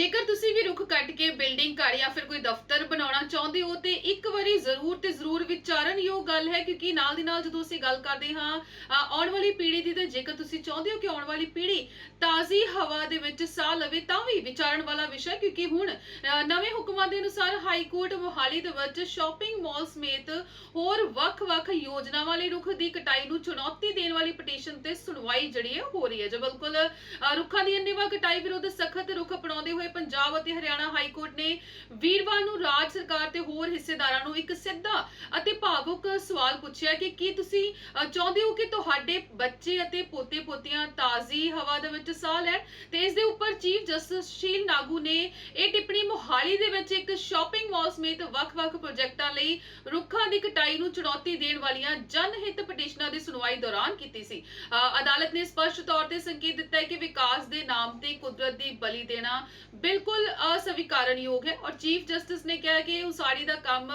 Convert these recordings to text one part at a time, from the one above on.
ਜੇਕਰ ਤੁਸੀਂ ਵੀ ਰੁੱਖ ਕੱਟ ਕੇ ਬਿਲਡਿੰਗ ਘਰ ਜਾਂ ਫਿਰ ਕੋਈ ਦਫ਼ਤਰ ਬਣਾਉਣਾ ਚਾਹੁੰਦੇ ਹੋ, ਤੇ ਇੱਕ ਵਾਰੀ ਜ਼ਰੂਰ ਤੇ ਜ਼ਰੂਰ ਵਿਚਾਰਨਯੋਗ ਗੱਲ ਹੈ, ਕਿਉਂਕਿ ਨਾਲ ਦੀ ਨਾਲ ਜਦੋਂ ਅਸੀਂ ਗੱਲ ਕਰਦੇ ਹਾਂ ਆਉਣ ਵਾਲੀ ਪੀੜ੍ਹੀ ਦੀ, ਤੇ ਜੇਕਰ ਤੁਸੀਂ ਚਾਹੁੰਦੇ ਹੋ ਕਿ ਆਉਣ ਵਾਲੀ ਪੀੜ੍ਹੀ ਤਾਜ਼ੀ ਹਵਾ ਦੇ ਵਿੱਚ ਸਾਹ ਲਵੇ, ਤਾਂ ਵੀ ਵਿਚਾਰਨ ਵਾਲਾ ਵਿਸ਼ਾ ਕਿਉਂਕਿ ਹੁਣ ਨਵੇਂ ਹੁਕਮਾਂ ਦੇ ਅਨੁਸਾਰ ਹਾਈ ਕੋਰਟ ਮੋਹਾਲੀ ਦੇ ਵਿੱਚ ਸ਼ਾਪਿੰਗ ਮਾਲ ਸਮੇਤ ਹੋਰ ਵੱਖ-ਵੱਖ ਯੋਜਨਾਵਾਂ ਲਈ ਰੁੱਖ ਦੀ ਕਟਾਈ ਨੂੰ ਚੁਣੌਤੀ ਦੇਣ ਵਾਲੀ ਪਟੀਸ਼ਨ ਤੇ ਸੁਣਵਾਈ ਜਿਹੜੀ ਹੈ, ਹੋ ਰਹੀ ਹੈ। ਜੋ ਬਿਲਕੁਲ ਰੁੱਖਾਂ ਦੀ ਅੰਨੇਵਾਹ ਕਟਾਈ ਵਿਰੁੱਧ ਸਖਤ ਰੁੱਖ ਅਪਣਾਉਂਦੇ ਹੋਏ ਪੰਜਾਬ ਅਤੇ ਹਰਿਆਣਾ ਹਾਈ ਕੋਰਟ ਨੇ ਵੀਰਵਾਰ ਨੂੰ ਰਾਜ ਸਰਕਾਰ ਤੇ ਹੋਰ ਹਿੱਸੇਦਾਰਾਂ ਨੂੰ ਇੱਕ ਸਿੱਧਾ ਅਤੇ ਭਾਵੁਕ ਸਵਾਲ ਪੁੱਛਿਆ ਕਿ ਕੀ ਤੁਸੀਂ ਚਾਹੁੰਦੇ ਹੋ ਕਿ ਤੁਹਾਡੇ ਬੱਚੇ ਅਤੇ ਪੋਤੇ ਪੋਤੀਆਂ ਤਾਜ਼ੀ ਹਵਾ ਦੇ ਵਿੱਚ ਸਾਹ ਲੈਣ? ਤੇ ਇਸ ਦੇ ਉੱਪਰ ਚੀਫ ਜਸਟਿਸ ਸ਼ੀਲ ਨਾਗੂ ਨੇ ਇਹ ਟਿੱਪਣੀ ਮੋਹਾਲੀ ਦੇ ਵਿੱਚ ਇੱਕ ਸ਼ਾਪਿੰਗ ਮਾਲ ਸਮੇਤ ਵੱਖ-ਵੱਖ ਪ੍ਰੋਜੈਕਟਾਂ ਲਈ ਰੁੱਖਾਂ ਦੀ ਕਟਾਈ ਨੂੰ ਚੁਣੌਤੀ ਦੇਣ ਵਾਲੀਆਂ ਜਨ ਹਿੱਤ ਪਟੀਸ਼ਨਾਂ ਦੀ ਸੁਣਵਾਈ ਦੌਰਾਨ ਕੀਤੀ ਸੀ। ਅਦਾਲਤ ਨੇ ਸਪਸ਼ਟ ਤੌਰ ਤੇ ਸੰਕੇਤ ਦਿੱਤਾ ਹੈ ਕਿ ਵਿਕਾਸ ਦੇ ਨਾਮ ਤੇ ਕੁਦਰਤ ਦੀ ਬਲੀ ਦੇਣਾ ਬਿਲਕੁਲ ਅਸਵੀਕਾਰਨਯੋਗ ਹੈ ਔਰ ਚੀਫ ਜਸਟਿਸ ਨੇ ਕਿਹਾ ਕਿ ਉਸਾਰੀ ਦਾ ਕੰਮ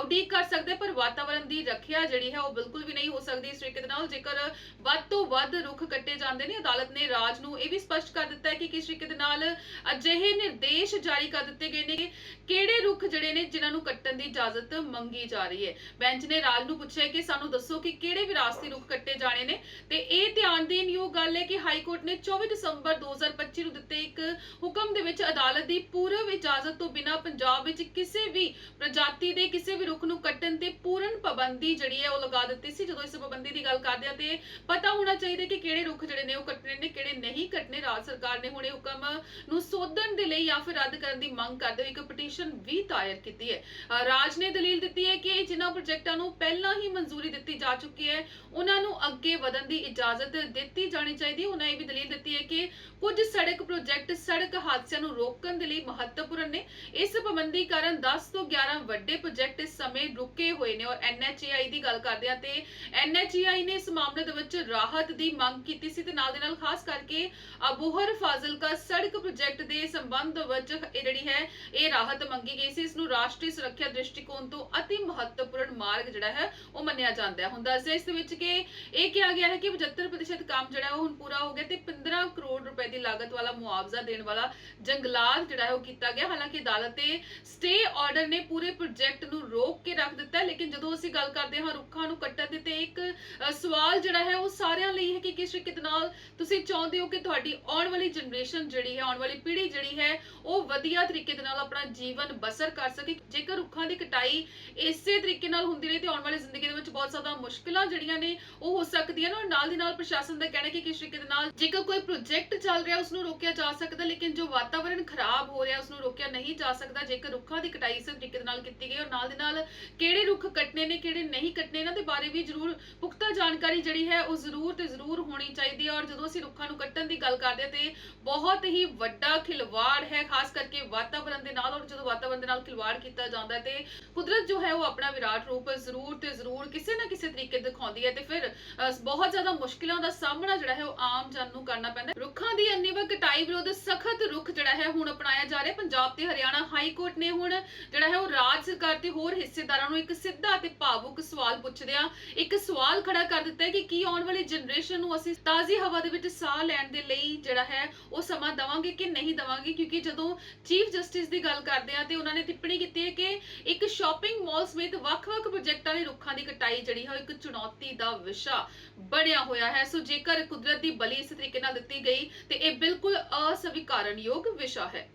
ਉਡੀਕ ਕਰ ਸਕਦੇ ਪਰ ਵਾਤਾਵਰਣ ਦੀ ਰੱਖਿਆ ਜਿਹੜੀ ਹੈ ਉਹ ਬਿਲਕੁਲ ਵੀ ਨਹੀਂ ਹੋ ਸਕਦੀ ਇਸ ਤਰੀਕੇ ਦੇ ਨਾਲ। ਜੇਕਰ ਵੱਧ ਤੋਂ ਵੱਧ ਰੁੱਖ ਕੱਟੇ ਜਾਂਦੇ ਨੇ, ਅਦਾਲਤ ਨੇ ਰਾਜ ਨੂੰ ਇਹ ਵੀ ਸਪਸ਼ਟ ਕਰ ਦਿੱਤਾ ਹੈ ਕਿ ਕਿਸ ਤਰੀਕੇ ਦੇ ਨਾਲ ਅਜਿਹੇ ਨਿਰਦੇਸ਼ ਜਾਰੀ ਕਰ ਦਿੱਤੇ ਗਏ ਨੇ ਕਿ ਕਿਹੜੇ ਰੁੱਖ ਜਿਹੜੇ ਨੇ ਜਿਨ੍ਹਾਂ ਨੂੰ ਕੱਟਣ ਦੀ ਇਜਾਜ਼ਤ ਮੰਗੀ ਜਾ ਰਹੀ ਹੈ। ਬੈਂਚ ਨੇ ਰਾਜ ਨੂੰ ਪੁੱਛਿਆ ਕਿ ਸਾਨੂੰ ਦੱਸੋ ਕਿ ਕਿਹੜੇ ਵਿਰਾਸਤੀ ਰੁੱਖ ਕੱਟੇ ਜਾਣੇ ਨੇ ਤੇ ਇਹ ਧਿਆਨ ਦੇਣ ਯੋਗ ਗੱਲ ਹੈ ਕਿ ਹਾਈ ਕੋਰਟ ਨੇ 24 ਦਸੰਬਰ 2025 ਨੂੰ ਦਿੱਤੇ ਇੱਕ ਹੁਕਮ ਦੇ ਵਿੱਚ ਅਦਾਲਤ ਦੀ ਪੂਰਵ ਇਜਾਜ਼ਤ ਤੋਂ ਬਿਨਾਂ ਪੰਜਾਬ ਵਿੱਚ ਕਿਸੇ ਵੀ ਪ੍ਰਜਾਤੀ ਦੇ ਕਿਸੇ ਵੀ ਰੁੱਖ ਨੂੰ ਕੱਟਣ ਤੇ ਪੂਰਨ ਪਾਬੰਦੀ ਜਿਹੜੀ ਹੈ ਉਹ ਲਗਾ ਦਿੱਤੀ ਸੀ। ਜਦੋਂ ਇਸ ਪਾਬੰਦੀ ਦੀ ਗੱਲ ਕਰਦੇ ਆ ਤੇ ਪਤਾ ਹੋਣਾ ਚਾਹੀਦਾ ਕਿ ਕਿਹੜੇ ਰੁੱਖ ਜਿਹੜੇ ਨੇ ਉਹ ਕੱਟਣੇ ਨੇ, ਕਿਹੜੇ ਨਹੀਂ ਕੱਟਣੇ। ਰਾਜ ਸਰਕਾਰ ਨੇ ਹੁਣ ਹੁਕਮ ਨੂੰ ਸੋਧਣ ਦੇ ਲਈ ਜਾਂ ਫਿਰ ਰੱਦ ਕਰਨ ਦੀ ਮੰਗ ਕਰਦੇ ਹੋਏ ਇੱਕ ਪਟੀਸ਼ਨ ਵੀ ਦਾਇਰ ਕੀਤੀ ਹੈ। ਰਾਜ ਨੇ ਦਲੀਲ ਦਿੱਤੀ ਹੈ ਕਿ ਜਿਨ੍ਹਾਂ ਪ੍ਰੋਜੈਕਟਾਂ ਨੂੰ ਪਹਿਲਾਂ ਹੀ ਮਨਜ਼ੂਰੀ ਦਿੱਤੀ ਜਾ ਚੁੱਕੀ ਹੈ, ਉਹਨਾਂ ਨੂੰ ਅੱਗੇ ਵਧਣ ਦੀ ਇਜਾਜ਼ਤ ਦਿੱਤੀ ਜਾਣੀ ਚਾਹੀਦੀ ਹੈ। ਉਹਨਾਂ ਇਹ ਵੀ ਦਲੀਲ ਦਿੱਤੀ ਹੈ ਕਿ ਕੁਝ ਸੜਕ ਪ੍ਰੋਜੈਕਟ ਸੜਕ ਹਾਦਸਿਆਂ ਨੂੰ ਰੋਕਣ ਦੇ ਲਈ ਮਹੱਤਵਪੂਰਨ ਨੇ। ਇਸ ਪਾਬੰਦੀ ਕਾਰਨ 10 ਤੋਂ 11 ਵੱਡੇ ਪ੍ਰੋਜੈਕਟ ਇਸ ਸਮੇਂ ਰੁਕੇ ਹੋਏ ਨੇ ਔਰ ਐਨਐਚਏਆਈ ਦੀ ਗੱਲ ਕਰਦੇ ਆ ਤੇ ਐਨਐਚਏਆਈ ਨੇ ਇਸ ਮਾਮਲੇ ਦੇ ਵਿੱਚ ਰਾਹਤ ਦੀ ਮੰਗ ਕੀਤੀ ਸੀ ਤੇ ਨਾਲ ਦੇ ਨਾਲ ਖਾਸ ਕਰਕੇ ਅਬੋਹਰ ਫਾਜ਼ਿਲਕਾ ਸੜਕ ਪ੍ਰੋਜੈਕਟ ਦੇ ਸੰਬੰਧ ਵਿੱਚ ਜਿਹੜੀ ਹੈ, ਇਹ ਰਾਹਤ ਮੰਗੀ ਗਈ ਸੀ। ਇਸ ਨੂੰ ਰਾਸ਼ਟਰੀ ਸੁਰੱਖਿਆ ਦ੍ਰਿਸ਼ਟੀਕੋਣ ਤੋਂ ਅਤੀ ਮਹੱਤਵਪੂਰਨ ਮਾਰਗ ਜਿਹੜਾ ਹੈ, ਉਹ ਮੰਨਿਆ ਜਾਂਦਾ ਹੈ। ਹੁਣ ਦੱਸਦੇ ਇਸ ਦੇ ਵਿੱਚ ਕਿ ਇਹ ਕਿਹਾ ਗਿਆ ਹੈ ਕਿ 75% ਕੰਮ ਜਿਹੜਾ ਉਹ ਹੁਣ ਪੂਰਾ ਹੋ ਗਿਆ ਤੇ 15 ਕਰੋੜ ਰੁਪਏ ਦੀ ਲਾਗਤ ਵਾਲਾ ਮੁਆਵਜ਼ਾ ਦੇਣ ਵਾਲਾ ਜੰਗਲਾਤ ਜਿਹੜਾ ਹੈ ਉਹ ਕੀਤਾ ਗਿਆ। ਹਾਲਾਂਕਿ ਅਦਾਲਤ ਦੇ ਸਟੇ ਆਰਡਰ ਨੇ ਪੂਰੇ ਪ੍ਰੋਜੈਕਟ ਨੂੰ ਰੋਕ ਕੇ ਰੱਖ ਦਿੱਤਾ ਹੈ, ਲੇਕਿਨ ਜਦੋਂ ਅਸੀਂ ਗੱਲ ਕਰਦੇ ਹਾਂ ਰੁੱਖਾਂ ਨੂੰ ਕੱਟਣ ਦੀ, ਤੇ ਇੱਕ ਸਵਾਲ ਜਿਹੜਾ ਹੈ ਉਹ ਸਾਰਿਆਂ ਲਈ ਹੈ ਕਿ ਕਿਸ ਤਰੀਕੇ ਨਾਲ ਤੁਸੀਂ ਚਾਹੁੰਦੇ ਹੋ ਕਿ ਤੁਹਾਡੀ ਆਉਣ ਵਾਲੀ ਜਨਰੇਸ਼ਨ ਜਿਹੜੀ ਹੈ, ਆਉਣ ਵਾਲੀ ਪੀੜ੍ਹੀ ਜਿਹੜੀ ਹੈ, ਉਹ ਵਧੀਆ ਤਰੀਕੇ ਦੇ ਨਾਲ ਆਪਣਾ ਜੀਵਨ ਬਸਰ ਕਰ ਸਕੇ। ਜੇਕਰ ਰੁੱਖਾਂ ਦੀ ਕਟਾਈ ਇਸੇ ਤਰੀਕੇ ਨਾਲ ਹੁੰਦੀ ਰਹੀ, ਤੇ ਆਉਣ ਵਾਲੀ ਜ਼ਿੰਦਗੀ ਦੇ ਵਿੱਚ ਬਹੁਤ ਜ਼ਿਆਦਾ ਮੁਸ਼ਕਲਾਂ ਜਿਹੜੀਆਂ ਨੇ, ਉਹ ਹੋ ਸਕਦੀਆਂ ਨੇ। ਔਰ ਨਾਲ ਦੀ ਨਾਲ ਪ੍ਰਸ਼ਾਸਨ ਦਾ ਕਹਿਣਾ ਕਿ ਕਿਸ ਤਰੀਕੇ ਦੇ ਨਾਲ ਜੇਕਰ ਕੋਈ ਪ੍ਰੋਜੈਕਟ ਚੱਲ ਰਿਹਾ ਉਸ ਨੂੰ ਰੋਕਿਆ ਜਾ ਸਕਦਾ, ਲੇਕਿਨ ਜੋ ਵਾਤਾਵਰਣ ਖਰਾਬ ਹੋ ਰਿਹਾ ਉਸ ਨੂੰ ਰੋਕਿਆ ਨਹੀਂ ਜਾ ਸਕਦਾ ਜੇਕਰ ਰੁੱਖਾਂ ਦੀ ਕਟਾਈ ਇਸੇ ਤਰੀਕੇ ਦੇ ਨਾਲ ਕੀਤੀ ਗਈ ਔਰ ਨਾਲ ਦੇ ਨਾਲ ਕਿਹੜੇ ਰੁੱਖ ਕੱਟਣੇ ਨੇ ਕਿਹੜੇ ਨਹੀਂ ਕੱਟਣੇ ਇਹਨਾਂ ਦੇ ਬਾਰੇ ਵੀ ਜ਼ਰੂਰ ਪੁਖਤਾ ਜਾਣਕਾਰੀ ਜਿਹੜੀ ਹੈ ਉਹ ਜ਼ਰੂਰ ਤੇ ਜ਼ਰੂਰ ਹੋਣੀ ਚਾਹੀਦੀ ਹੈ ਔਰ ਜਦੋਂ ਅਸੀਂ ਰੁੱਖਾਂ ਨੂੰ ਕੱਟਣ ਦੀ ਗੱਲ ਕਰਦੇ ਤੇ ਬਹੁਤ ਹੀ ਵੱਡਾ ਖਿਲਵਾੜ ਹੈ ਖਾਸ ਕਰਕੇ ਵਾਤਾਵਰਣ ਦੇ ਨਾਲ ਔਰ ਜਦੋਂ ਵਾਤਾਵਰਣ ਦੇ ਨਾਲ ਖਿਲਵਾੜ ਕੀਤਾ ਜਾਂਦਾ ਹੈ ਤੇ ਕੁਦਰਤ ਜੋ ਹੈ ਉਹ ਆਪਣਾ ਵਿਰਾਟ ਰੂਪ ਜ਼ਰੂਰ ਤੇ ਜ਼ਰੂਰ ਕਿਸੇ ਨਾ ਕਿਸੇ ਤਰੀਕੇ ਦਿਖਾਉਂਦੀ ਹੈ ਤੇ ਫਿਰ ਅ, ਬਹੁਤ ਜ਼ਿਆਦਾ ਮੁਸ਼ਕਿਲਾਂ ਦਾ ਸਾਹਮਣਾ ਜਿਹੜਾ ਹੈ ਉਹ ਆਮ ਜਨ ਨੂੰ ਕਰਨਾ ਪੈਂਦਾ ਰੁੱਖਾਂ ਦੀ ਅੰਨੇਵਾਹ ਕਟਾਈ ਵਿਰੁੱਧ ਸਖਤ ਰੁੱਖ ਜਿਹੜਾ ਹੈ, ਹੁਣ ਅਪਣਾਇਆ ਜਾ ਰਿਹਾ ਪੰਜਾਬ ਤੇ ਹਰਿਆਣਾ ਹਾਈ ਕੋਰਟ ਨੇ ਹੁਣ ਜਿਹੜਾ ਹੈ ਉਹ ਰਾਜ ਸਰਕਾਰ ਤੇ ਹੋਰ ਹਿੱਸੇਦਾਰਾਂ ਨੂੰ ਇੱਕ ਸਿੱਧਾ ਤੇ ਭਾਵੁਕ ਸਵਾਲ ਪੁੱਛਦਿਆਂ ਇੱਕ ਸਵਾਲ ਖੜਾ ਕਰ ਦਿੱਤਾ ਹੈ ਕਿ ਕੀ ਆਉਣ ਵਾਲੀ ਜਨਰੇਸ਼ਨ ਨੂੰ ਅਸੀਂ ਤਾਜ਼ੀ ਹਵਾ ਦੇ ਵਿੱਚ ਸਾਹ ਲੈਣ ਦੇ ਲਈ ਜਿਹੜਾ ਹੈ ਉਹ ਸਮਾਂ ਦਵਾਂਗੇ ਕਿ ਨਹੀਂ ਦਵਾਂਗੇ? ਕਿਉਂਕਿ ਜਦੋਂ ਚੀਫ ਜਸਟਿਸ ਦੀ ਗੱਲ ਕਰਦੇ ਆ ਤੇ ਉਹਨਾਂ ਨੇ ਟਿੱਪਣੀ ਕੀਤੀ ਹੈ ਕਿ ਇੱਕ ਸ਼ਾਪਿੰਗ ਮਾਲ ਸਮੇਤ ਵੱਖ-ਵੱਖ ਪ੍ਰੋਜੈਕਟਾਂ ਦੇ ਰੁੱਖਾਂ ਦੀ ਕਟਾਈ ਜਿਹੜੀ ਹੈ ਉਹ ਇੱਕ ਚੁਣੌਤੀ ਦਾ ਵਿਸ਼ਾ ਬਣਿਆ ਹੋਇਆ ਹੈ। ਸੋ ਜੇਕਰ ਕੁਦਰਤ ਦੀ ਬਲੀ ਇਸ ਤਰੀਕੇ ਨਾਲ ਦਿੱਤੀ ਗਈ ਤੇ ਇਹ ਬਿਲਕੁਲ ਅਸਵੀਕਾਰਨਯੋਗ ਵਿਸ਼ਾ ਹੈ